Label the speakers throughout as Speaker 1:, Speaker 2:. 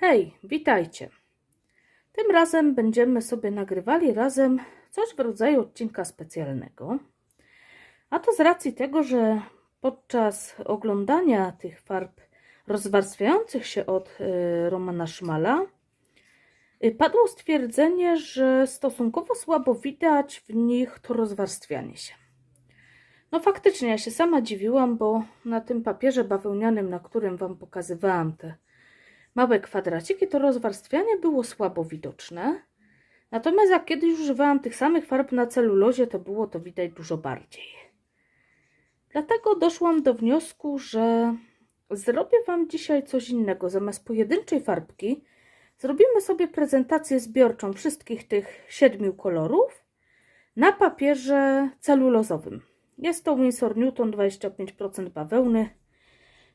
Speaker 1: Hej, witajcie. Tym razem będziemy sobie nagrywali razem coś w rodzaju odcinka specjalnego. A to z racji tego, że podczas oglądania tych farb rozwarstwiających się od y, Romana Szmala y, padło stwierdzenie, że stosunkowo słabo widać w nich to rozwarstwianie się. No faktycznie, ja się sama dziwiłam, bo na tym papierze bawełnianym, na którym Wam pokazywałam te małe kwadraciki, to rozwarstwianie było słabo widoczne. Natomiast jak kiedyś używałam tych samych farb na celulozie, to było to widać dużo bardziej. Dlatego doszłam do wniosku, że zrobię Wam dzisiaj coś innego. Zamiast pojedynczej farbki zrobimy sobie prezentację zbiorczą wszystkich tych siedmiu kolorów na papierze celulozowym. Jest to Winsor Newton 25% bawełny.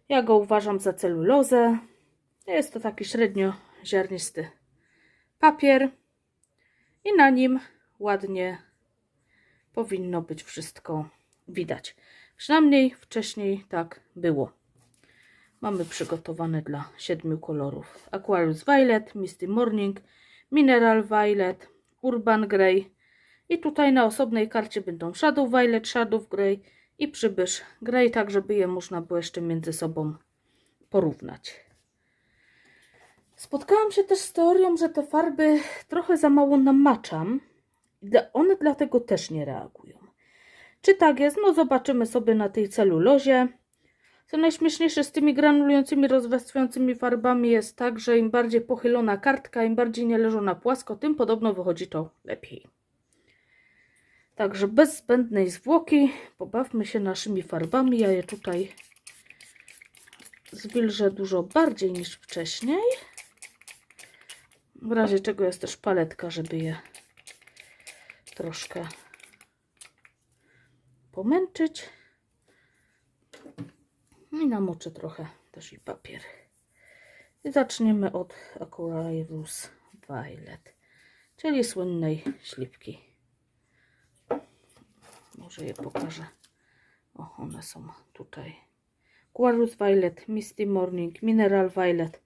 Speaker 1: Ja go uważam za celulozę. Jest to taki średnio ziarnisty papier i na nim ładnie powinno być wszystko widać. Przynajmniej wcześniej tak było. Mamy przygotowane dla siedmiu kolorów. Aquarius Violet, Misty Morning, Mineral Violet, Urban Grey i tutaj na osobnej karcie będą Shadow Violet, Shadow Grey i Przybysz Grey, tak żeby je można było jeszcze między sobą porównać. Spotkałam się też z teorią, że te farby trochę za mało namaczam. One dlatego też nie reagują. Czy tak jest? No zobaczymy sobie na tej celulozie. Co najśmieszniejsze z tymi granulującymi, rozwarstwiającymi farbami jest tak, że im bardziej pochylona kartka, im bardziej nie leżona płasko, tym podobno wychodzi to lepiej. Także bez zbędnej zwłoki pobawmy się naszymi farbami. Ja je tutaj zwilżę dużo bardziej niż wcześniej. W razie czego jest też paletka, żeby je troszkę pomęczyć. I namoczę trochę też i papier. I zaczniemy od Aquarius Violet, czyli słynnej śliwki. Może je pokażę. O, one są tutaj. Aquarius Violet, Misty Morning, Mineral Violet,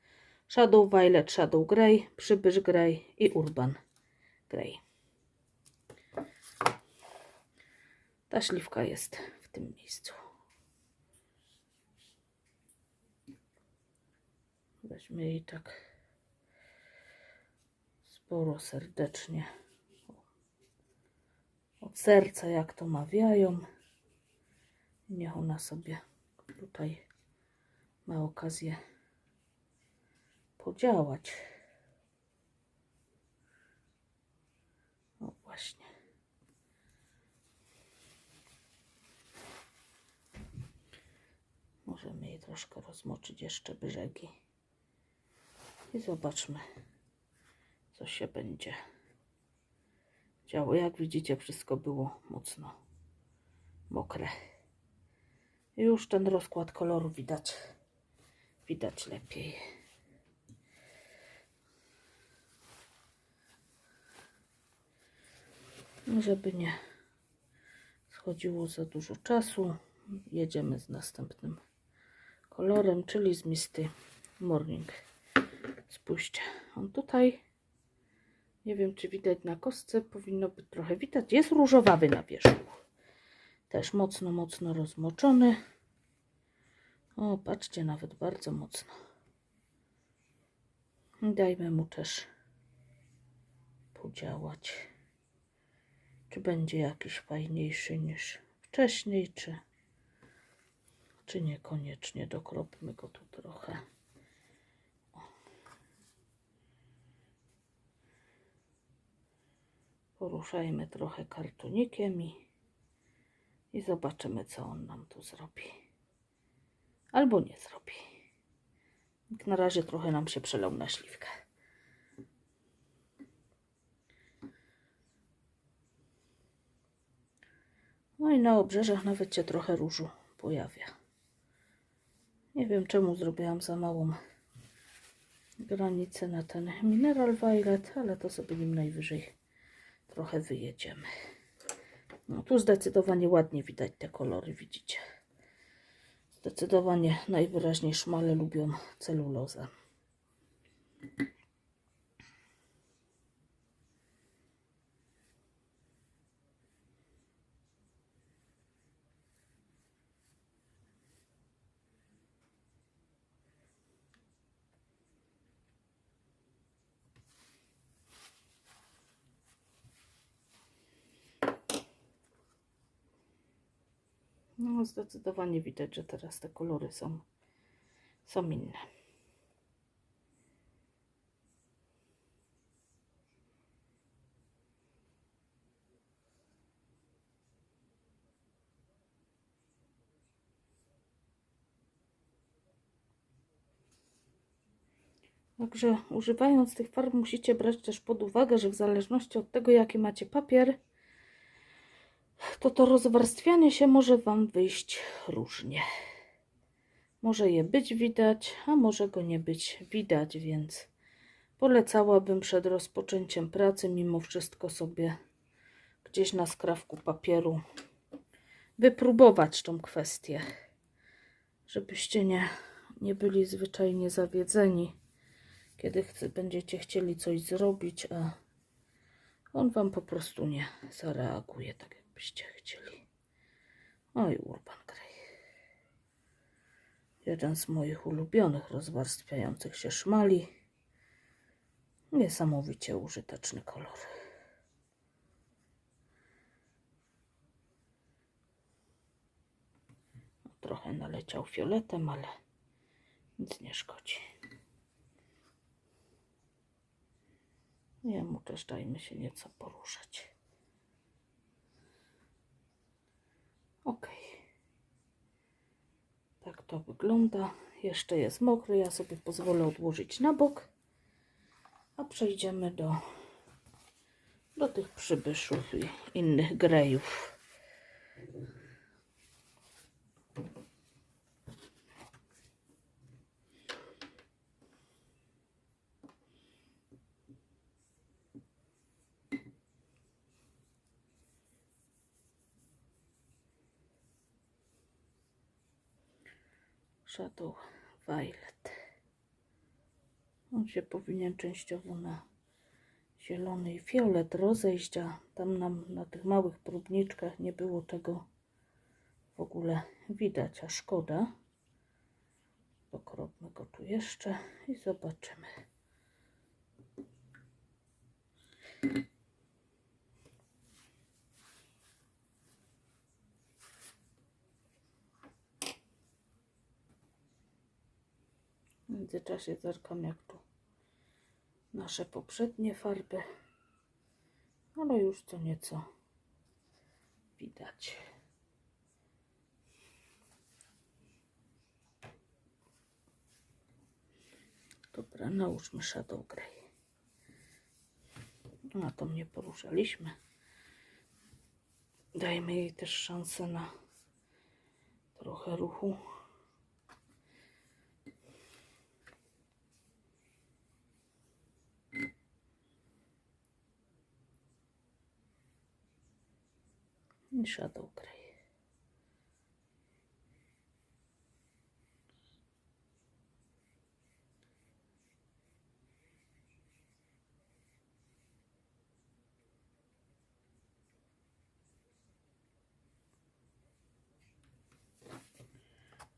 Speaker 1: Shadow Violet, Shadow Grey, Przybysz Grey i Urban Grey. Ta śliwka jest w tym miejscu. Weźmy jej tak sporo serdecznie. Od serca, jak to mawiają. Niech ona sobie tutaj ma okazję podziałać. O właśnie. Możemy jej troszkę rozmoczyć jeszcze brzegi. I zobaczmy, co się będzie działo. Jak widzicie, wszystko było mocno mokre. Już ten rozkład koloru widać, widać lepiej. Żeby nie schodziło za dużo czasu, jedziemy z następnym kolorem, czyli z Misty Morning. Spójrzcie, on tutaj, nie wiem czy widać na kostce, powinno być trochę widać, jest różowawy na wierzchu. Też mocno, mocno rozmoczony. O, patrzcie, nawet bardzo mocno. Dajmy mu też podziałać. Czy będzie jakiś fajniejszy niż wcześniej, czy, czy niekoniecznie. Dokropmy go tu trochę. Poruszajmy trochę kartonikiem i, i zobaczymy, co on nam tu zrobi. Albo nie zrobi. Na razie trochę nam się przelał na śliwkę. No i na obrzeżach nawet się trochę różu pojawia. Nie wiem czemu zrobiłam za małą granicę na ten Mineral Violet, ale to sobie nim najwyżej trochę wyjedziemy. No tu zdecydowanie ładnie widać te kolory, widzicie. Zdecydowanie najwyraźniej szmale lubią celulozę. No, zdecydowanie widać, że teraz te kolory są, są inne. Także używając tych farb musicie brać też pod uwagę, że w zależności od tego jaki macie papier, to to rozwarstwianie się może Wam wyjść różnie. Może je być widać, a może go nie być widać, więc polecałabym przed rozpoczęciem pracy mimo wszystko sobie gdzieś na skrawku papieru wypróbować tą kwestię, żebyście nie, nie byli zwyczajnie zawiedzeni, kiedy będziecie chcieli coś zrobić, a on Wam po prostu nie zareaguje tak, jakbyście chcieli. Oj, Urban Grey. Jeden z moich ulubionych rozwarstwiających się szmali. Niesamowicie użyteczny kolor. Trochę naleciał fioletem, ale nic nie szkodzi. Jemu też dajmy się nieco poruszać. Ok. Tak to wygląda. Jeszcze jest mokry. Ja sobie pozwolę odłożyć na bok. A przejdziemy do, do tych przybyszów i innych grejów. Shadow Violet. On się powinien częściowo na zielony i fiolet rozejść, a tam nam na tych małych próbniczkach nie było tego w ogóle widać, a szkoda. Pokropmy go tu jeszcze i zobaczymy. W międzyczasie zerkam jak tu nasze poprzednie farby, ale już co nieco widać. Dobra, nałóżmy Shadow Grey. Na to mnie poruszaliśmy. Dajmy jej też szansę na trochę ruchu. Shadow Grey.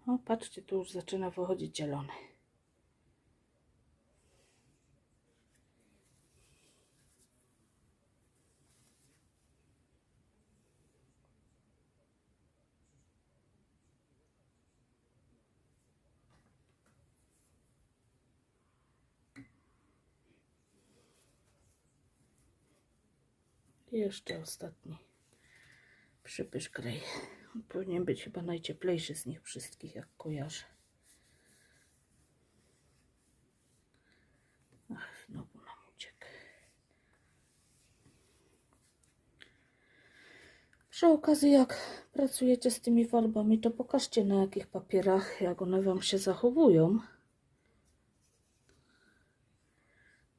Speaker 1: O, patrzcie, tu już zaczyna wychodzić zielony. Jeszcze ostatni przypysz grey. On powinien być chyba najcieplejszy z nich wszystkich, jak kojarzę. Ach, znowu nam uciekł. Przy okazji, jak pracujecie z tymi farbami, to pokażcie na jakich papierach, jak one Wam się zachowują.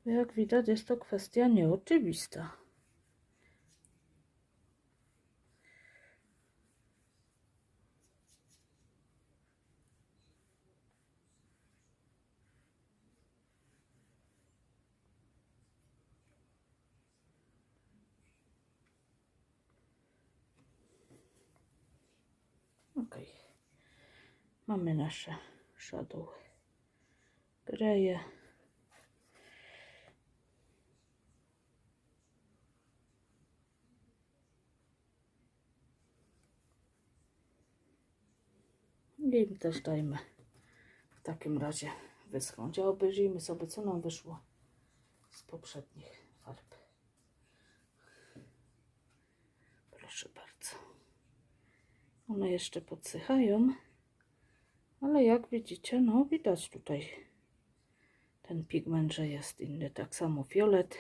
Speaker 1: Jak widać, jest to kwestia nieoczywista. Mamy nasze shadow greje. Im też dajmy w takim razie wyschnąć. A obejrzyjmy sobie, co nam wyszło z poprzednich farb. Proszę bardzo. One jeszcze podsychają, ale jak widzicie, no widać tutaj ten pigment, że jest inny. Tak samo fiolet,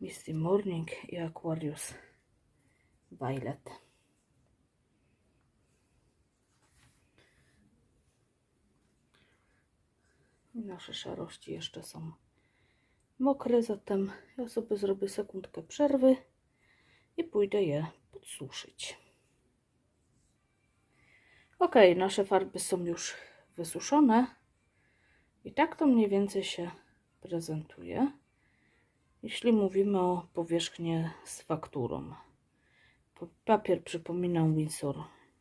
Speaker 1: Misty Morning i Aquarius Violet. Nasze szarości jeszcze są mokre, zatem ja sobie zrobię sekundkę przerwy i pójdę je podsuszyć. Ok, nasze farby są już wysuszone i tak to mniej więcej się prezentuje, jeśli mówimy o powierzchni z fakturą. Pa- Papier przypominam Winsor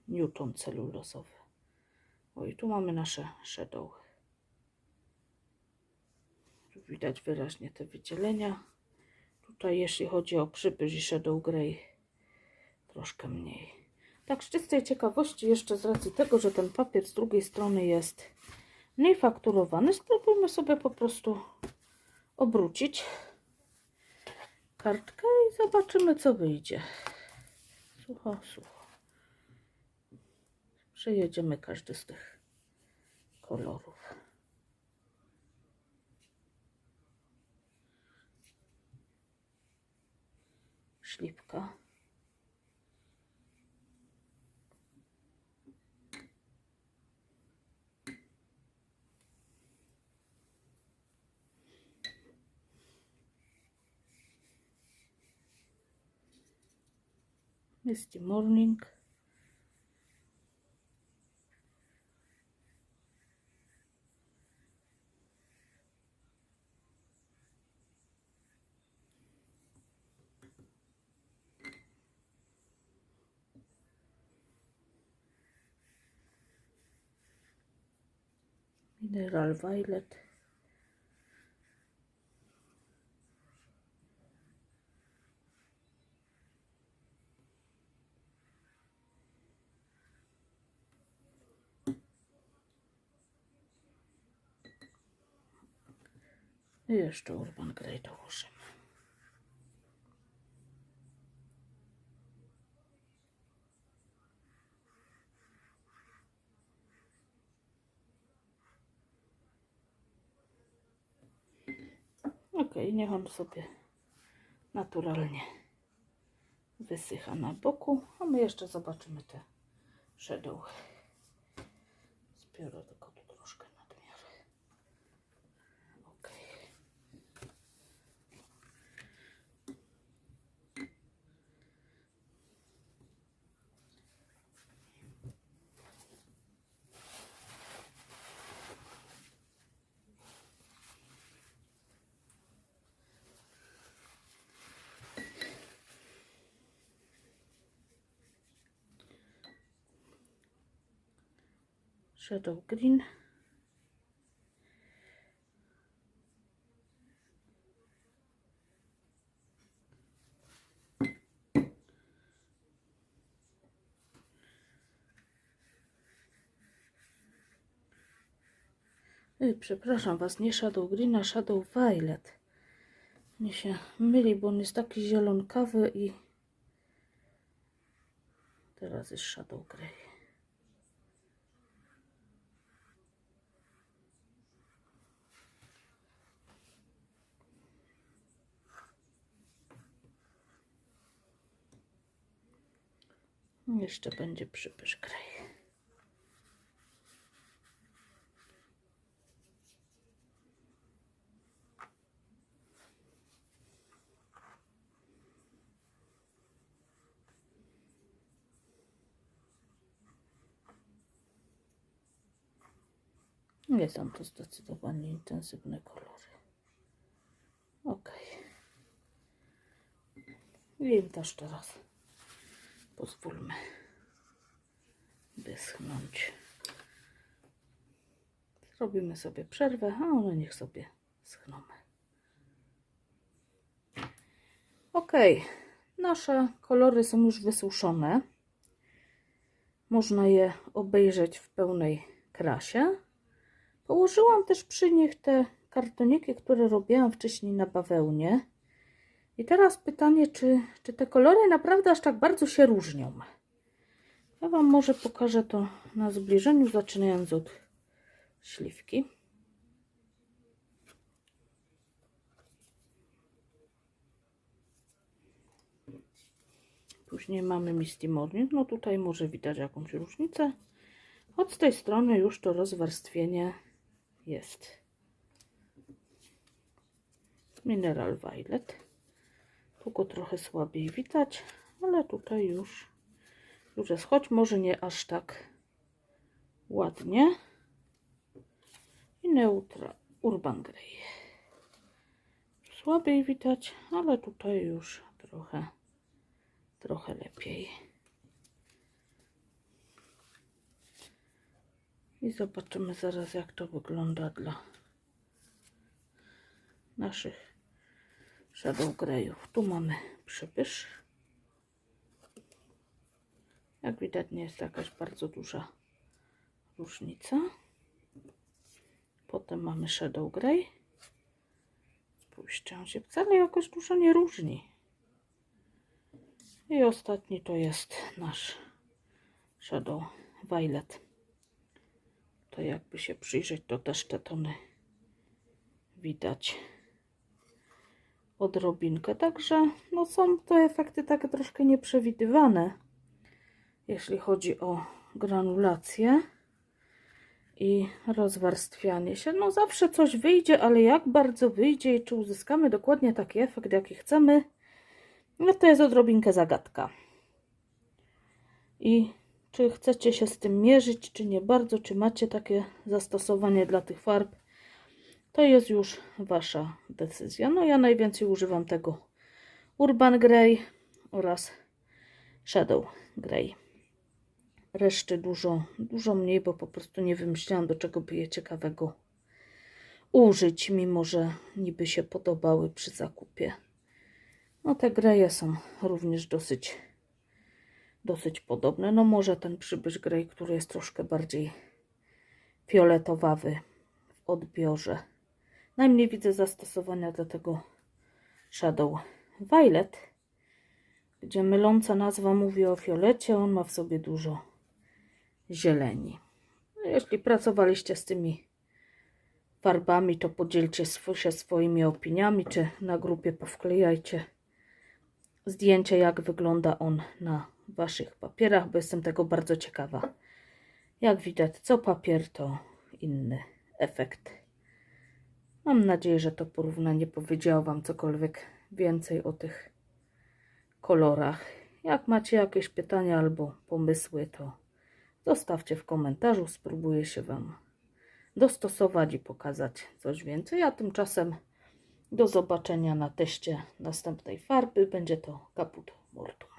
Speaker 1: Newton celulozowy. O i tu mamy nasze shadow. Widać wyraźnie te wydzielenia. Tutaj jeśli chodzi o przybysz i Shadow Grey troszkę mniej. Tak z czystej ciekawości jeszcze z racji tego, że ten papier z drugiej strony jest mniej fakturowany, spróbujmy sobie po prostu obrócić kartkę i zobaczymy co wyjdzie. Sucho, sucho. Przejedziemy każdy z tych kolorów. Ślipka. Misty Morning. Mineral Violet. I jeszcze Urban Grey dołożymy. Ok, niech on sobie naturalnie wysycha na boku, a my jeszcze zobaczymy te shadow. Zbiorę tylko tu troszkę nadmiar. Ok. Shadow Green. Przepraszam Was, nie Shadow Green, a Shadow Violet. Mnie się myli, bo on jest taki zielonkawy i teraz jest Shadow Grey. Jeszcze będzie przypysz Grey. Nie są to zdecydowanie intensywne kolory. Ok. I im też teraz pozwólmy wyschnąć. Zrobimy sobie przerwę, a one niech sobie schną. Ok, nasze kolory są już wysuszone. Można je obejrzeć w pełnej krasie. Położyłam też przy nich te kartoniki, które robiłam wcześniej na bawełnie. I teraz pytanie, czy, czy te kolory naprawdę aż tak bardzo się różnią? Ja Wam może pokażę to na zbliżeniu, zaczynając od śliwki. Później mamy Misty Morning. No tutaj może widać jakąś różnicę. Od tej strony już to rozwarstwienie jest. Mineral Violet. Tu trochę słabiej widać, ale tutaj już, już jest, choć może nie aż tak ładnie. I Neutra Urban Grey. Słabiej widać, ale tutaj już trochę, trochę lepiej. I zobaczymy zaraz, jak to wygląda dla naszych Shadow Greyów. Tu mamy przybysz. Jak widać, nie jest jakaś bardzo duża różnica. Potem mamy Shadow Grey. Spójrzcie, on się wcale jakoś dużo nie różni. I ostatni to jest nasz Shadow Violet. To jakby się przyjrzeć, to też te tony widać odrobinkę. Także no są to efekty takie troszkę nieprzewidywane, jeśli chodzi o granulację i rozwarstwianie się. No zawsze coś wyjdzie, ale jak bardzo wyjdzie i czy uzyskamy dokładnie taki efekt, jaki chcemy, no to jest odrobinkę zagadka. I czy chcecie się z tym mierzyć, czy nie bardzo, czy macie takie zastosowanie dla tych farb, to jest już Wasza decyzja. No ja najwięcej używam tego Urban Grey oraz Shadow Grey. Reszty dużo, dużo mniej, bo po prostu nie wymyśliłam, do czego by je ciekawego użyć, mimo że niby się podobały przy zakupie. No te greje są również dosyć, dosyć podobne. No może ten przybysz grey, który jest troszkę bardziej fioletowawy w odbiorze. Najmniej widzę zastosowania do tego Shadow Violet, gdzie myląca nazwa mówi o fiolecie, on ma w sobie dużo zieleni. No, jeśli pracowaliście z tymi farbami, to podzielcie się swoimi opiniami, czy na grupie powklejajcie zdjęcie, jak wygląda on na Waszych papierach, bo jestem tego bardzo ciekawa. Jak widać, co papier, to inny efekt. Mam nadzieję, że to porównanie powiedziało Wam cokolwiek więcej o tych kolorach. Jak macie jakieś pytania albo pomysły, to zostawcie w komentarzu. Spróbuję się Wam dostosować i pokazać coś więcej. A tymczasem do zobaczenia na teście następnej farby. Będzie to kaput mortu.